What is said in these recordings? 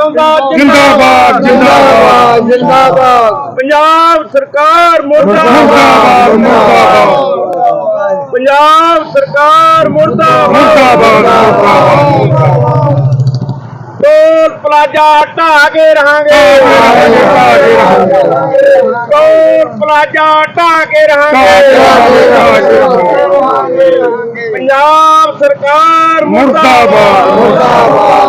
जिंदाबाद जिंदाबाद जिंदाबाद पंजाब सरकार मुर्दाबाद। मुर्दाबाद पंजाब सरकार मुर्दाबाद। टोल प्लाजा हटा के रहेंगे। टोल प्लाजा हटा के रहेंगे। पंजाब सरकार मुर्दाबाद मुर्दाबाद।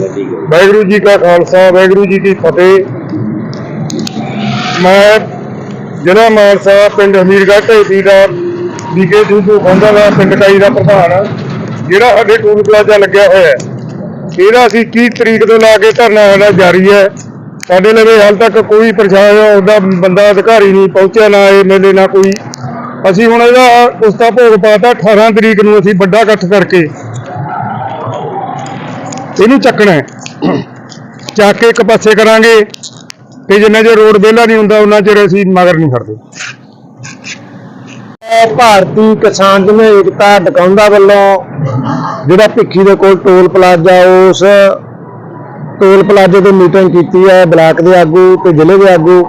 ਵਾਹਿਗੁਰੂ ਜੀ ਕਾ ਖਾਲਸਾ, ਵਾਹਿਗੁਰੂ ਜੀ ਕੀ ਫਤਿਹ। ਮੈਂ ਜ਼ਿਲ੍ਹਾ ਮਾਨਸਾ, ਪਿੰਡ ਹਮੀਰਗੜ੍ਹ ਢੇਡੀ ਦਾ ਵਿਕੇ ਦੂਦੂ ਖੰਦਾ ਦਾ, ਪਿੰਡ ਕਾਈ ਦਾ ਪ੍ਰਧਾਨ ਜਿਹੜਾ ਸਾਡੇ ਟੂਲ ਪਲਾਜ਼ਾ ਲੱਗਿਆ ਹੋਇਆ ਹੈ, ਇਹਦਾ ਅਸੀਂ 30 ਤਰੀਕ ਤੋਂ ਲਾ ਕੇ ਧਰਨਾ ਸਾਡਾ ਜਾਰੀ ਹੈ। ਸਾਡੇ ਲਵੇ ਹਾਲ ਤੱਕ ਕੋਈ ਪ੍ਰਸ਼ਾਸਨ ਦਾ ਬੰਦਾ ਅਧਿਕਾਰੀ ਨਹੀਂ ਪਹੁੰਚਿਆ, ਨਾ ਇਹ ਮੇਲੇ, ਨਾ ਕੋਈ। ਅਸੀਂ ਹੁਣ ਇਹਦਾ ਉਸ ਦਾ ਭੋਗ ਪਾਤਾ 18 ਤਰੀਕ ਨੂੰ ਅਸੀਂ ਵੱਡਾ ਇਕੱਠ ਕਰਕੇ ਇਹਨੂੰ ਚੱਕਣਾ ਹੈ। ਚੱਕ ਕੇ ਇੱਕ ਪਾਸੇ ਕਰਾਂਗੇ। ਤੇ ਜਿੰਨਾ ਚਿਰ ਰੋਡ ਵਿਹਲਾ ਨਹੀਂ ਹੁੰਦਾ ਉਹਨਾਂ ਚਿਰ ਅਸੀਂ ਮਗਰ ਨਹੀਂ ਖੜਦੇ ਭਾਰਤੀ ਕਿਸਾਨ ਜਨ ਏਕਤਾ ਡਕਾਉਂਦਾ ਵੱਲੋਂ ਜਿਹੜਾ ਭਿੱਖੀ ਦੇ ਕੋਲ ਟੋਲ ਪਲਾਜ਼ਾ, ਉਸ ਟੋਲ ਪਲਾਜ਼ੇ ਤੇ ਮੀਟਿੰਗ ਕੀਤੀ ਹੈ, ਬਲਾਕ ਦੇ ਆਗੂ ਤੇ ਜ਼ਿਲ੍ਹੇ ਦੇ ਆਗੂ।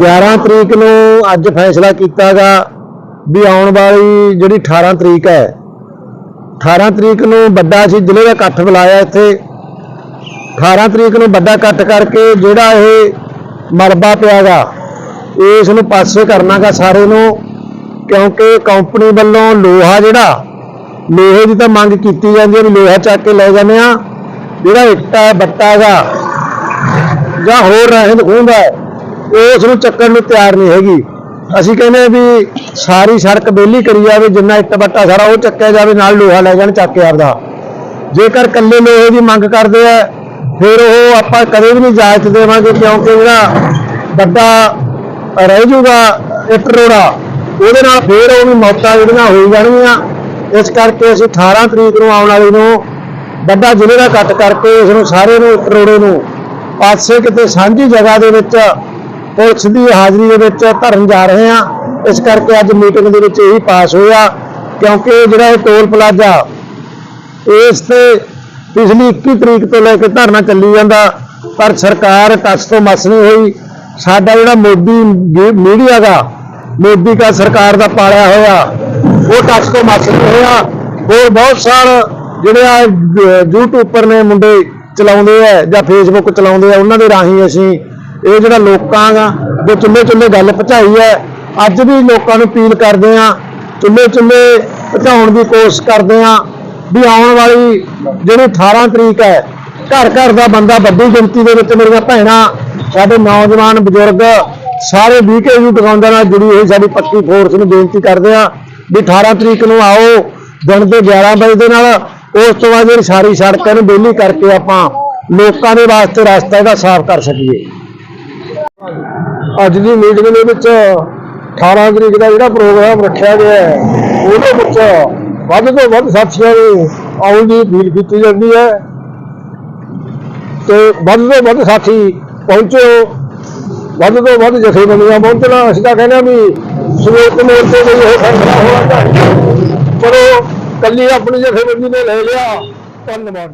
11 ਤਰੀਕ ਨੂੰ ਅੱਜ ਫੈਸਲਾ ਕੀਤਾਗਾ ਵੀ ਆਉਣ ਵਾਲੀ ਜਿਹੜੀ 18 ਤਰੀਕ ਹੈ 18 ਤਰੀਕ ਨੂੰ ਵੱਡਾ ਅਸੀਂ ਜ਼ਿਲ੍ਹੇ ਦਾ ਇਕੱਠ ਬੁਲਾਇਆ ਇੱਥੇ। 18 ਤਰੀਕ ਨੂੰ ਵੱਡਾ ਇਕੱਠ ਕਰਕੇ ਜਿਹੜਾ ਇਹ ਮਲਬਾ ਪਿਆਗਾ ਇਸ ਨੂੰ ਪਾਸੇ ਕਰਨਾਗਾ ਸਾਰੇ ਨੂੰ, ਕਿਉਂਕਿ ਕੰਪਨੀ ਵੱਲੋਂ ਲੋਹਾ ਜਿਹੜਾ, ਲੋਹੇ ਦੀ ਤਾਂ ਮੰਗ ਕੀਤੀ ਜਾਂਦੀ ਹੈ ਵੀ ਲੋਹਾ ਚੱਕ ਕੇ ਲੈ ਜਾਂਦੇ ਆ। ਜਿਹੜਾ ਇੱਟਾ ਹੈ, ਬੱਟਾ ਜਾਂ ਹੋਰ ਰਹਿੰਦ ਖੂੰਹਦ ਹੈ, ਉਸ ਨੂੰ ਚੱਕਣ ਨੂੰ ਤਿਆਰ ਨਹੀਂ ਹੈਗੀ। ਅਸੀਂ ਕਹਿੰਦੇ ਹਾਂ ਵੀ ਸਾਰੀ ਸੜਕ ਬੇਲੀ ਕਰੀ ਜਾਵੇ, ਜਿੰਨਾ ਇੱਟ ਬੱਟਾ ਸਾਰਾ ਉਹ ਚੱਕਿਆ ਜਾਵੇ, ਨਾਲ ਲੋਹਾ ਲੈ ਜਾਣ ਚੱਕ ਕੇ ਆਪਦਾ। ਜੇਕਰ ਕੱਲੇ ਲੋਹੇ ਦੀ ਮੰਗ ਕਰਦੇ ਆ, ਫਿਰ ਉਹ ਆਪਾਂ ਕਦੇ ਵੀ ਨਹੀਂ ਇਜਾਜ਼ਤ ਦੇਵਾਂਗੇ, ਕਿਉਂਕਿ ਜਿਹੜਾ ਵੱਡਾ ਰਹਿ ਜੂਗਾ ਇੱਕ ਰੋੜਾ, ਉਹਦੇ ਨਾਲ ਫੇਰ ਉਹ ਵੀ ਮੌਤਾਂ ਜਿਹੜੀਆਂ ਹੋਈ ਜਾਣਗੀਆਂ। ਇਸ ਕਰਕੇ ਅਸੀਂ 18 ਤਰੀਕ ਨੂੰ ਆਉਣ ਵਾਲੀ ਨੂੰ ਵੱਡਾ ਜ਼ਿਲ੍ਹੇ ਦਾ ਕੱਟ ਕਰਕੇ ਇਸ ਨੂੰ ਸਾਰੇ ਨੂੰ ਇੱਕ ਰੋੜੇ ਨੂੰ, ਪਾਸੇ ਕਿਤੇ ਸਾਂਝੀ ਜਗ੍ਹਾ ਦੇ ਵਿੱਚ ਪੁਲਿਸ ਦੀ ਹਾਜ਼ਰੀ ਦੇ ਵਿੱਚ ਧਰਨ ਜਾ ਰਹੇ ਹਾਂ। ਇਸ ਕਰਕੇ ਅੱਜ ਮੀਟਿੰਗ ਦੇ ਵਿੱਚ ਇਹੀ ਪਾਸ ਹੋਇਆ, ਕਿਉਂਕਿ ਜਿਹੜਾ ਇਹ ਟੋਲ ਪਲਾਜ਼ਾ, ਇਸ ਤੇ ਪਿਛਲੀ 21 ਤਰੀਕ ਤੋਂ ਲੈ ਕੇ ਧਰਨਾ ਚੱਲੀ ਜਾਂਦਾ, ਪਰ ਸਰਕਾਰ ਟੱਚ ਤੋਂ ਮਸ ਨਹੀਂ ਹੋਈ। ਸਾਡਾ ਜਿਹੜਾ ਮੋਦੀ ਮੀਡੀਆ ਦਾ, ਮੋਦੀ ਦਾ ਸਰਕਾਰ ਦਾ ਪਾਲਿਆ ਹੋਇਆ, ਉਹ ਟੱਚ ਤੋਂ ਮਸ ਨਹੀਂ ਹੋਇਆ। ਹੋਰ ਬਹੁਤ ਸਾਰ ਜਿਹੜੇ ਆ ਯੂਟਿਊਬਰ ਨੇ ਮੁੰਡੇ ਚਲਾਉਂਦੇ ਆ ਜਾਂ ਫੇਸਬੁੱਕ ਚਲਾਉਂਦੇ ਆ, ਉਹਨਾਂ ਦੇ ਰਾਹੀਂ ਅਸੀਂ ਇਹ ਜਿਹੜਾ ਲੋਕਾਂ ਦਾ ਜੋ ਚੁੱਲ੍ਹੇ ਚੁੱਲ੍ਹੇ ਗੱਲ ਪਹੁੰਚਾਈ ਹੈ, ਅੱਜ ਵੀ ਲੋਕਾਂ ਨੂੰ ਅਪੀਲ ਕਰਦੇ ਆ ਚੁੱਲ੍ਹੇ ਚੁੱਲ੍ਹੇ ਪਹੁੰਚਾਉਣ ਦੀ ਕੋਸ਼ਿਸ਼ ਕਰਦੇ ਆ ਵੀ ਆਉਣ ਵਾਲੀ ਜਿਹੜੀ 18 ਤਰੀਕ ਹੈ ਘਰ ਘਰ ਦਾ ਬੰਦਾ ਵੱਡੀ ਗਿਣਤੀ ਦੇ ਵਿੱਚ ਮੇਰੀਆਂ ਭੈਣਾਂ, ਸਾਡੇ ਨੌਜਵਾਨ ਬਜ਼ੁਰਗ ਸਾਰੇ ਵੀਕੇਯੂ ਦੁਕਾਨਦਾਰਾਂ ਨਾਲ ਜੁੜੀ ਹੋਈ ਸਾਡੀ ਪੱਕੀ ਫੋਰਸ ਨੂੰ ਬੇਨਤੀ ਕਰਦੇ ਆ ਵੀ 18 ਤਰੀਕ ਨੂੰ ਆਓ, ਦਿਨ ਦੇ 11 ਵਜੇ ਦੇ ਨਾਲ ਉਸ ਤੋਂ ਬਾਅਦ ਜਿਹੜੀ ਸਾਰੀ ਸੜਕਾਂ ਨੂੰ ਬੇਲੀ ਕਰਕੇ ਆਪਾਂ ਲੋਕਾਂ ਦੇ ਵਾਸਤੇ ਰਸਤਾ ਇਹਦਾ ਸਾਫ਼ ਕਰ ਸਕੀਏ। ਅੱਜ ਦੀ ਮੀਟਿੰਗ ਦੇ ਵਿੱਚ 18 ਤਰੀਕ ਦਾ ਜਿਹੜਾ ਪ੍ਰੋਗਰਾਮ ਰੱਖਿਆ ਗਿਆ ਹੈ, ਉਹਦੇ ਵਿੱਚ ਵੱਧ ਤੋਂ ਵੱਧ ਸਾਥੀਆਂ ਨੂੰ ਆਉਣ ਦੀ ਅਪੀਲ ਕੀਤੀ ਜਾਂਦੀ ਹੈ ਤੇ ਵੱਧ ਤੋਂ ਵੱਧ ਸਾਥੀ ਪਹੁੰਚੋ, ਵੱਧ ਤੋਂ ਵੱਧ ਜਥੇਬੰਦੀਆਂ ਪਹੁੰਚਣਾ। ਅਸੀਂ ਤਾਂ ਕਹਿੰਦੇ ਹਾਂ ਵੀ ਸੰਯੁਕਤ ਮੋਰਚੇ ਦੇ ਇਹ ਫੈਸਲਾ ਹੋਣਾ ਚਾਹੀਦਾ। ਚਲੋ, ਕੱਲੀ ਆਪਣੀ ਜਥੇਬੰਦੀ ਨੇ ਲੈ ਲਿਆ, ਧੰਨਵਾਦ